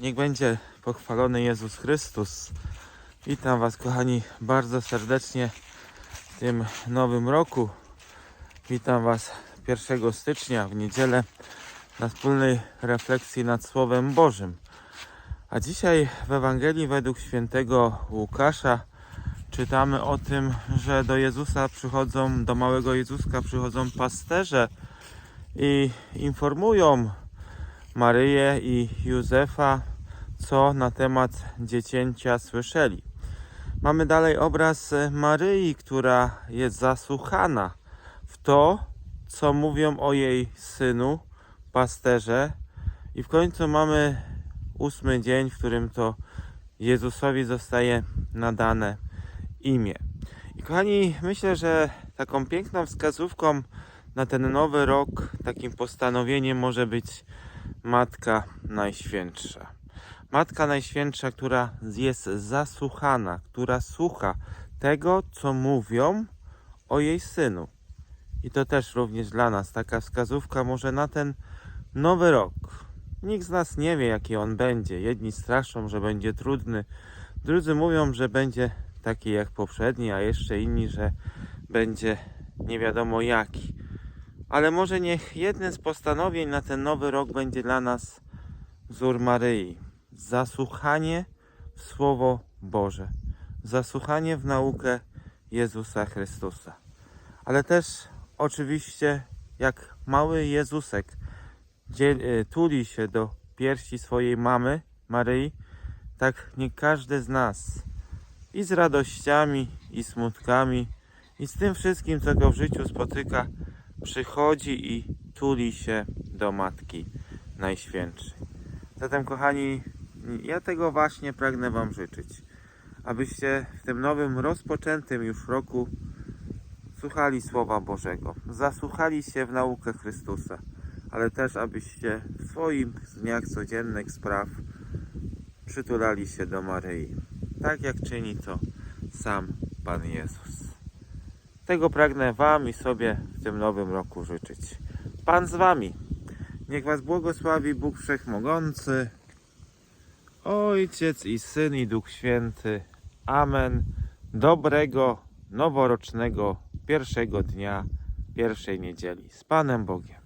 Niech będzie pochwalony Jezus Chrystus. Witam Was, kochani, bardzo serdecznie w tym nowym roku. Witam Was 1 stycznia w niedzielę na wspólnej refleksji nad Słowem Bożym. A dzisiaj w Ewangelii według świętego Łukasza czytamy o tym, że do Jezusa przychodzą, do małego Jezuska przychodzą pasterze i informują Maryję i Józefa, co na temat dziecięcia słyszeli. Mamy dalej obraz Maryi, która jest zasłuchana w to, co mówią o jej synu, pasterze. I w końcu mamy ósmy dzień, w którym to Jezusowi zostaje nadane imię. I kochani, myślę, że taką piękną wskazówką na ten nowy rok, takim postanowieniem może być Matka Najświętsza. Matka Najświętsza, która jest zasłuchana, która słucha tego, co mówią o jej synu. I to też również dla nas taka wskazówka może na ten nowy rok. Nikt z nas nie wie, jaki on będzie. Jedni straszą, że będzie trudny, drudzy mówią, że będzie taki jak poprzedni, a jeszcze inni, że będzie nie wiadomo jaki. Ale może niech jednym z postanowień na ten nowy rok będzie dla nas wzór Maryi. Zasłuchanie w Słowo Boże. Zasłuchanie w naukę Jezusa Chrystusa. Ale też oczywiście jak mały Jezusek y, tuli się do piersi swojej mamy, Maryi, tak nie każdy z nas i z radościami, i smutkami, i z tym wszystkim, co go w życiu spotyka, przychodzi i tuli się do Matki Najświętszej. Zatem, kochani, ja tego właśnie pragnę Wam życzyć, abyście w tym nowym, rozpoczętym już roku słuchali Słowa Bożego, zasłuchali się w naukę Chrystusa, ale też abyście w swoich dniach codziennych spraw przytulali się do Maryi, tak jak czyni to sam Pan Jezus. Tego pragnę Wam i sobie w tym nowym roku życzyć. Pan z Wami. Niech Was błogosławi Bóg Wszechmogący, Ojciec i Syn i Duch Święty. Amen. Dobrego, noworocznego pierwszego dnia pierwszej niedzieli. Z Panem Bogiem.